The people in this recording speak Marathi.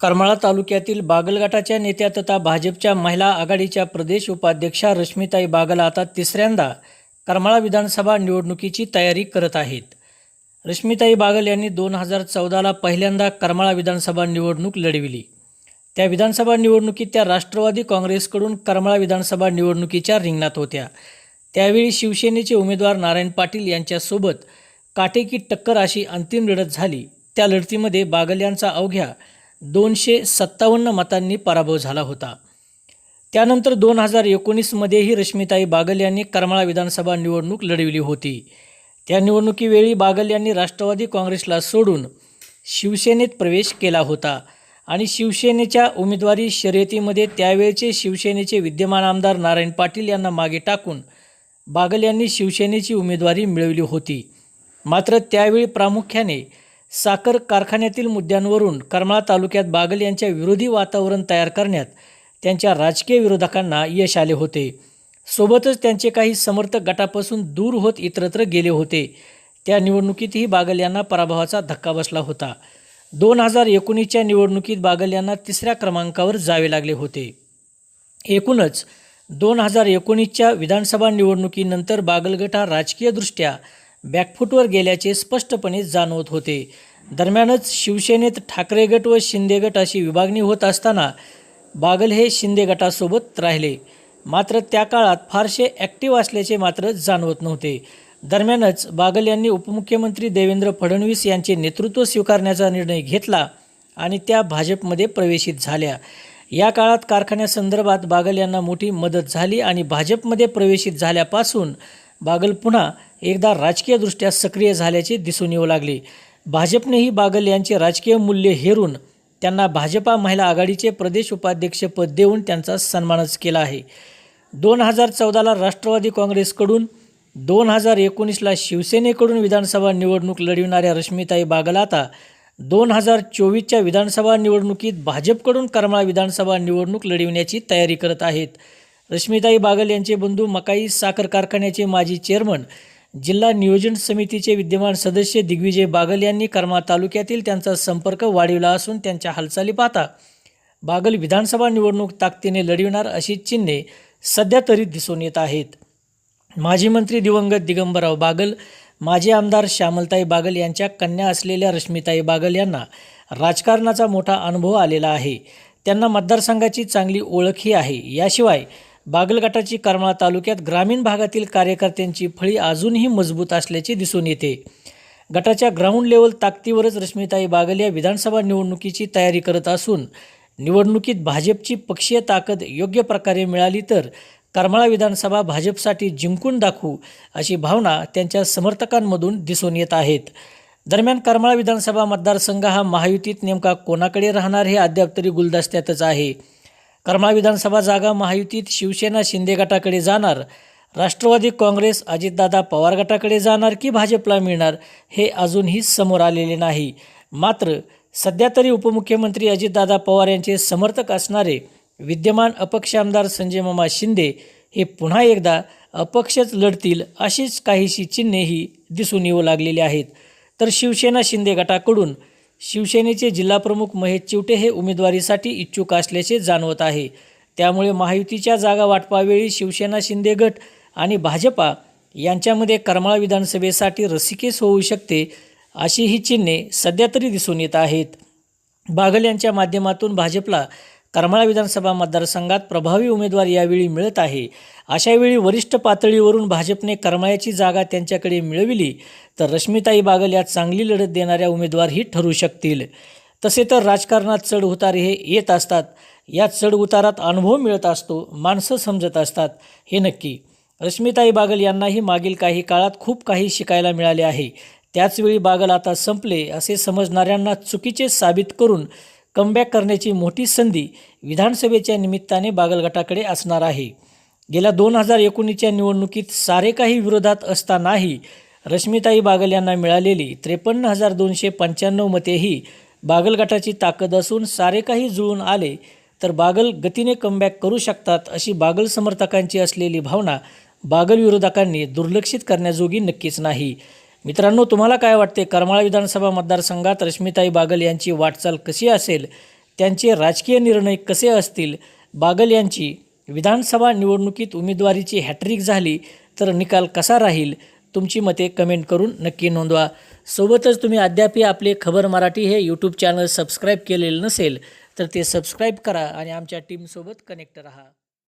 करमाळा तालुक्यातील बागलगटाच्या नेत्या तथा भाजपच्या महिला आघाडीच्या प्रदेश उपाध्यक्षा रश्मिताई बागल आता तिसऱ्यांदा करमाळा विधानसभा निवडणुकीची तयारी करत आहेत. रश्मिताई बागल यांनी दोन हजार चौदाला पहिल्यांदा करमाळा विधानसभा निवडणूक लढविली. त्या विधानसभा निवडणुकीत त्या राष्ट्रवादी काँग्रेसकडून करमाळा विधानसभा निवडणुकीच्या रिंगणात होत्या. त्यावेळी शिवसेनेचे उमेदवार नारायण पाटील यांच्यासोबत काटेकी टक्कर अशी अंतिम लढत झाली. त्या लढतीमध्ये बागल यांचा अवघ्या दोनशे सत्तावन्न मतांनी पराभव झाला होता. त्यानंतर दोन हजार एकोणीसमध्येही रश्मिताई बागल यांनी करमाळा विधानसभा निवडणूक लढविली होती. त्या निवडणुकीवेळी बागल यांनी राष्ट्रवादी काँग्रेसला सोडून शिवसेनेत प्रवेश केला होता आणि शिवसेनेच्या उमेदवारी शर्यतीमध्ये त्यावेळचे शिवसेनेचे विद्यमान आमदार नारायण पाटील यांना मागे टाकून बागल यांनी शिवसेनेची उमेदवारी मिळवली होती. मात्र त्यावेळी प्रामुख्याने साखर कारखान्यातील मुद्द्यांवरून करमाळा तालुक्यात बागल यांच्या विरोधी वातावरण तयार करण्यात त्यांच्या राजकीय विरोधकांना यश आले होते. सोबतच त्यांचे काही समर्थक गटापासून दूर होत इतरत्र गेले होते. त्या निवडणुकीतही बागल यांना पराभवाचा धक्का बसला होता. दोन हजार एकोणीसच्या निवडणुकीत बागल यांना तिसऱ्या क्रमांकावर जावे लागले होते. एकूणच दोन हजार एकोणीसच्या विधानसभा निवडणुकीनंतर बागलगट हा राजकीयदृष्ट्या बॅकफुटवर गेल्याचे स्पष्टपणे जाणवत होते. दरम्यानच शिवसेनेत ठाकरे गट व शिंदे गट अशी विभागणी होत असताना बागल हे शिंदे गटासोबत राहिले. मात्र त्या काळात फारसे ॲक्टिव्ह असल्याचे मात्र जाणवत नव्हते. दरम्यानच बागल यांनी उपमुख्यमंत्री देवेंद्र फडणवीस यांचे नेतृत्व स्वीकारण्याचा निर्णय घेतला आणि त्या भाजपमध्ये प्रवेशित झाल्या. या काळात कारखान्यासंदर्भात बागल यांना मोठी मदत झाली आणि भाजपमध्ये प्रवेशित झाल्यापासून बागल पुन्हा एकदा राजकीयदृष्ट्या सक्रिय झाल्याचे दिसून येऊ लागले. भाजपनेही बागल यांचे राजकीय मूल्य हेरून त्यांना भाजपा महिला आघाडीचे प्रदेश उपाध्यक्षपद देऊन त्यांचा सन्मानच केला आहे. दोन हजार चौदाला राष्ट्रवादी काँग्रेसकडून दोन हजार एकोणीसला शिवसेनेकडून विधानसभा निवडणूक लढविणाऱ्या रश्मिताई बागल आता दोन हजार चोवीसच्या विधानसभा निवडणुकीत भाजपकडून करमाळा विधानसभा निवडणूक लढविण्याची तयारी करत आहेत. रश्मिताई बागल यांचे बंधू मकाई साखर कारखान्याचे माजी चेअरमन जिल्हा नियोजन समितीचे विद्यमान सदस्य दिग्विजय बागल यांनी करमाळा तालुक्यातील त्यांचा संपर्क वाढविला असून त्यांच्या हालचाली पाहता बागल विधानसभा निवडणूक ताकदीने लढविणार अशी चिन्हे सध्या तरी दिसून येत आहेत. माजी मंत्री दिवंगत दिगंबरराव बागल माजी आमदार श्यामलताई बागल यांच्या कन्या असलेल्या रश्मिताई बागल यांना राजकारणाचा मोठा अनुभव आलेला आहे. त्यांना मतदारसंघाची चांगली ओळखही आहे. याशिवाय बागलगटाची करमाळा तालुक्यात ग्रामीण भागातील कार्यकर्त्यांची फळी अजूनही मजबूत असल्याचे दिसून येते. गटाच्या ग्राउंड लेवल ताकदीवरच रश्मिताई बागल या विधानसभा निवडणुकीची तयारी करत असून निवडणुकीत भाजपची पक्षीय ताकद योग्य प्रकारे मिळाली तर करमाळा विधानसभा भाजपसाठी जिंकून दाखवू अशी भावना त्यांच्या समर्थकांमधून दिसून येत आहेत. दरम्यान करमाळा विधानसभा मतदारसंघ हा महायुतीत नेमका कोणाकडे राहणार हे अद्याप तरी गुलदस्त्यातच आहे. करमाळा विधानसभा जागा महायुतीत शिवसेना शिंदे गटाकडे जाणार राष्ट्रवादी काँग्रेस अजितदादा पवार गटाकडे जाणार की भाजपला मिळणार हे अजूनही समोर आलेले नाही. मात्र सध्या तरी उपमुख्यमंत्री अजितदादा पवार यांचे समर्थक असणारे विद्यमान अपक्ष आमदार संजय मामा शिंदे हे पुन्हा एकदा अपक्षच लढतील अशीच काहीशी चिन्हेही दिसून येऊ लागलेली आहेत. तर शिवसेना शिंदे गटाकडून शिवसेनेचे जिल्हाप्रमुख महेश चिवटे हे उमेदवारीसाठी इच्छुक असल्याचे जाणवत आहे. त्यामुळे महायुतीच्या जागा वाटपावेळी शिवसेना शिंदे गट आणि भाजपा यांच्यामध्ये करमाळा विधानसभेसाठी रसिकेस होऊ शकते अशी ही चिन्हे सध्या तरी दिसून येत आहेत. बागल यांच्या माध्यमातून भाजपला करमाळा विधानसभा मतदारसंघात प्रभावी उमेदवार यावेळी मिळत आहे. अशावेळी वरिष्ठ पातळीवरून भाजपने करमाळ्याची जागा त्यांच्याकडे मिळविली तर रश्मिताई बागल या चांगली लढत देणाऱ्या उमेदवारही ठरू शकतील. तसे तर राजकारणात चढउतार हे येत असतात. या चढ उतारात अनुभव मिळत असतो माणसं समजत असतात हे नक्की. रश्मिताई बागल यांनाही मागील काही काळात खूप काही शिकायला मिळाले आहे. त्याचवेळी बागल आता संपले असे समजणाऱ्यांना चुकीचे साबित करून कमबॅक करण्याची मोठी संधी विधानसभेच्या निमित्ताने बागलगटाकडे असणार आहे. गेल्या दोन हजार एकोणीसच्या निवडणुकीत सारे काही विरोधात असतानाही रश्मिताई बागल यांना मिळालेली त्रेपन्न हजार दोनशे पंच्याण्णव मतेही बागलगटाची ताकद असून सारे काही जुळून आले तर बागल गतीने कमबॅक करू शकतात अशी बागल समर्थकांची असलेली भावना बागल विरोधकांनी दुर्लक्षित करण्याजोगी नक्कीच नाही. मित्रांनो तुम्हाला काय वाटते? करमाळा विधानसभा मतदारसंघात रश्मिताई बागल यांची वाटचाल कशी असेल? त्यांचे राजकीय निर्णय कसे असतील? बागल यांची विधानसभा निवडणुकीत उमेदवारीची हॅट्रिक झाली तर निकाल कसा राहील? तुमची मते कमेंट करून नक्की नोंदवा. सोबतच तुम्ही अद्यापही आपले खबर मराठी हे यूट्यूब चॅनल सबस्क्राईब केलेलं नसेल तर ते सबस्क्राईब करा आणि आमच्या टीमसोबत कनेक्ट रहा.